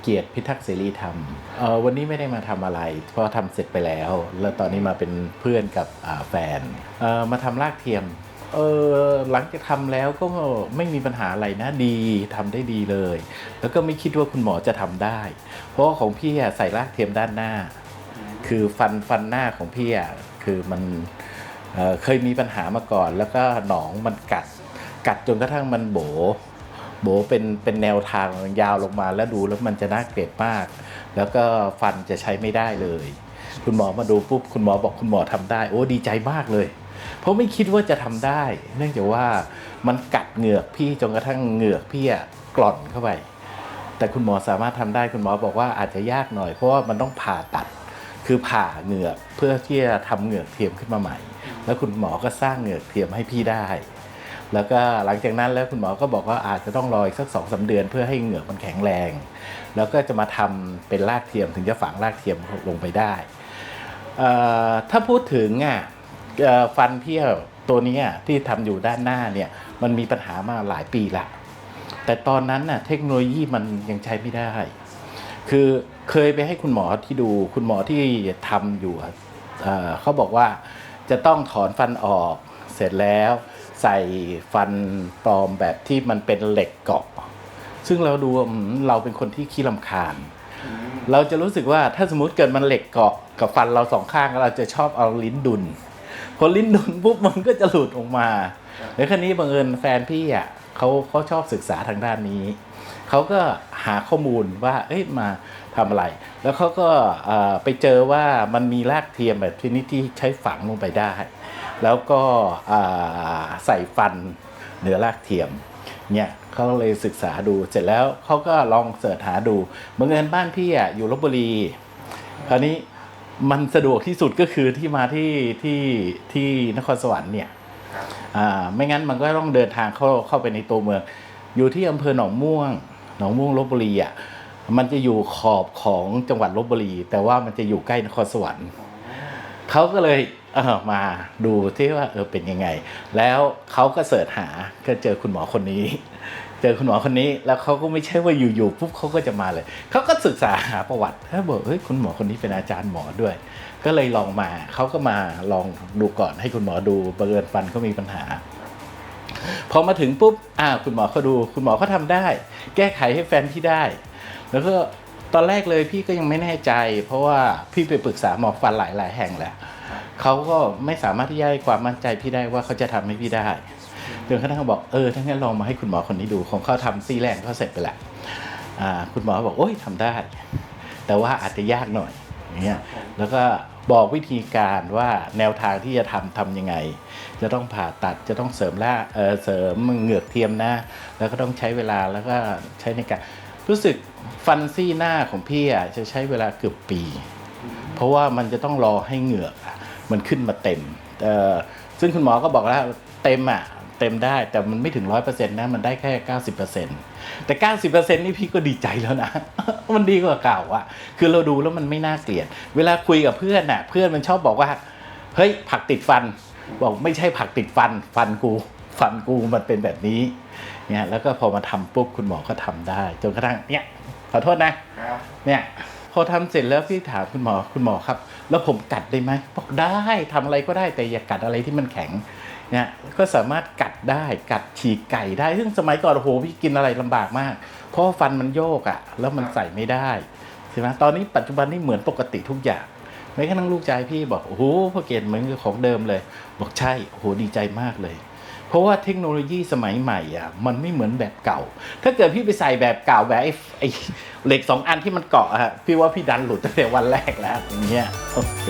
เกียรติพิทักษ์เสรีธรรมวันนี้ไม่ได้มาทำอะไร เพราะทำเสร็จไปแล้ว แล้วตอนนี้มาเป็นเพื่อนกับแฟนมาทำรากเทียมเออหลังจากทำแล้วก็ไม่มีปัญหาอะไรนะดีทำได้ดีเลย แล้วก็ไม่คิดว่าคุณหมอจะทำได้ เพราะของพี่ใส่รากเทียมด้านหน้า คือฟันฟันหน้าของพี่อะคือมันเเคยมีปัญหามาก่อน แล้วก็หนองมันกัด กัดจนกระทั่งมันโบ โบเป็นเป็นแนวทางยาวลงมาแล้วดูแล้วมันจะน่าเกลียดมาก แล้วก็ฟันจะใช้ไม่ได้เลย คุณหมอมาดูปุ๊บคุณหมอบอกคุณหมอทำได้ โอ้ดีใจมากเลย เพราะไม่คิดว่าจะทำได้ เนื่องจากว่ามันกัดเหงือกพี่จนกระทั่งเหงือกพี่อะกร่อนเข้าไปแต่คุณหมอสามารถทำได้คุณหมอบอกว่าอาจจะยากหน่อยเพราะว่ามันต้องผ่าตัด คือผ่าเหงือกเพื่อที่จะทำเหงือกเทียมขึ้นมาใหม่ แล้วคุณหมอก็สร้างเหงือกเทียมให้พี่ได้ แล้วก็หลังจากนั้นแล้วคุณหมอก็บอกว่าอาจจะต้องรออีกสักสองสาเดือน เพื่อให้เหงือกมันแข็งแรง แล้วก็จะมาทำเป็นรากเทียมถึงจะฝังรากเทียมลงไปได้ ถ้าพูดถึงอะฟันเพี่ตัวนี้ที่ทำอยู่ด้านหน้าเนี่ยมันมีปัญหามาหลายปีละแต่ตอนนั้นน่ะเทคโนโลยีมันยังใช้ไม่ได้ คือเคยไปให้คุณหมอที่ดูคุณหมอที่ทำอยู่เขาบอกว่าจะต้องถอนฟันออกเสร็จแล้ว ใส่ฟันปลอมแบบที่มันเป็นเหล็กเกาะ ซึ่งเราดูอืมเราเป็นคนที่ขี้ลำคาญ เราจะรู้สึกว่าถ้าสมมติเกิดมันเหล็กเกาะกับฟันเราสองข้างเราจะชอบเอาลิ้นดุนพอลิ้นดุนปุ๊บมันก็จะหลุดออกมาแล้วคราวนี้บังเอิญแฟนพี่อะ เขาเขาชอบศึกษาทางด้านนี้ เขาก็หาข้อมูลว่าเอ้ยมาทำอะไร แล้วเขาก็ไปเจอว่ามันมีรากเทียมแบบชนิดที่ใช้ฝังลงไปได้ แล้วก็ใส่ฟันเหนือรากเทียมเนี่ยเขาเลยศึกษาดูเสร็จแล้วเขาก็ลองเสิร์ชหาดูบังเอิญบ้านพี่อะอยู่ลบบุรีคราวนี้มันสะดวกที่สุดก็คือที่มาที่ที่ที่นครสวรรค์เนี่ย ไม่งั้นมันก็ต้องเดินทางเข้าเข้าไปในตัวเมือง อยู่ที่อำเภอหนองม่วง หนองม่วงลบบุรีอะมันจะอยู่ขอบของจังหวัดลบบุรี แต่ว่ามันจะอยู่ใกล้นครสวรรค์ เขาก็เลยเออมาดูที่ว่าเออเป็นยังไง แล้วเขาก็เสิร์ชหาก็เจอคุณหมอคนนี้ เจอคุณหมอคนนี้แล้วเขาก็ไม่ใช่ว่าอยู่ๆปุ๊บเขาก็จะมาเลยเขาก็ศึกษาหาประวัติเขาบอกเฮ้ยคุณหมอคนนี้เป็นอาจารย์หมอด้วย ก็เลยลองมาเขาก็มาลองดูก่อนให้คุณหมอดูบังเอิญฟันเขามีปัญหาพอมาถึงปุ๊บอ่าคุณหมอเขาดู คุณหมอเขาทำได้ แก้ไขให้แฟนพี่ได้ แล้วก็ ตอนแรกเลยพี่ก็ยังไม่แน่ใจ เพราะว่าพี่ไปปรึกษาหมอฟันหลายหลายแห่งแล้วเขาก็ไม่สามารถที่จะให้ความมั่นใจพี่ได้ว่าเขาจะทำให้พี่ได้จนกระทั่งเขาบอกเออถ้างั้นลองมาให้คุณหมอคนนี้ดูของเขาทำซี่แรกเขาเสร็จไปแล้วคุณหมอบอกโอ้ยทำได้ แต่ว่าอาจจะยากหน่อยอย่างเงี้ยแล้วก็บอกวิธีการว่าแนวทางที่จะทำทำยังไง จะต้องผ่าตัดจะต้องเสริมล่าเออเสริมเหงือกเทียมนะ แล้วก็ต้องใช้เวลาแล้วก็ใช้ในการ รู้สึกฟันซี่หน้าของพี่อะจะใช้เวลาเกือบปี เพราะว่ามันจะต้องรอให้เหงือกอมันขึ้นมาเต็มเออซึ่งคุณหมอก็บอกแล้วเต็มอะเต็มได้แต่มันไม่ถึงร้อยเปอร์เซ็นต์นะมันได้แค่เก้าสิบเปอร์เซ็นต์แต่เก้าสิบเปอร์เซ็นต์นี่พี่ก็ดีใจแล้วนะ มันดีกว่าเก่าอะ คือเราดูแล้วมันไม่น่าเกลียด เวลาคุยกับเพื่อนน่ะ เพื่อนมันชอบบอกว่า เฮ้ยผักติดฟัน บอกไม่ใช่ผักติดฟันฟันกู ฟันกูมันเป็นแบบนี้เนี่ยแล้วก็พอมาทำปุ๊บคุณหมอก็ทำได้จนกระทั่งเนี่ยขอโทษนะครับเนี่ยพอทำเสร็จแล้วพี่ถามคุณหมอคุณหมอครับ แล้วผมกัดได้ไหมบอกได้ทำอะไรก็ได้แต่อย่ากัดอะไรที่มันแข็งเนี่ยก็สามารถกัดได้กัดฉีกไก่ได้ ซึ่งสมัยก่อนโอ้โหพี่กินอะไรลำบากมาก เพราะว่าฟันมันโยกอะ่ะ แล้วมันใส่ไม่ได้ใช่ไหมตอนนี้ปัจจุบันนี่เหมือนปกติทุกอย่างแม้กระทั่งลูกชายพี่บอกโอ้โหพ่อเกณฑ์เหมือนกับของเดิมเลย บอกใช่โอ้โหดีใจมากเลย เพราะว่าเทคโนโลยีสมัยใหม่อะมันไม่เหมือนแบบเก่า ถ้าเกิดพี่ไปใส่แบบเก่าแบบไอ้เหล็กสองอันที่มันเกาะอะฮะพี่ว่าพี่ดันหลุดตั้งแต่วันแรกแล้วอย่างเงี้ยโอเค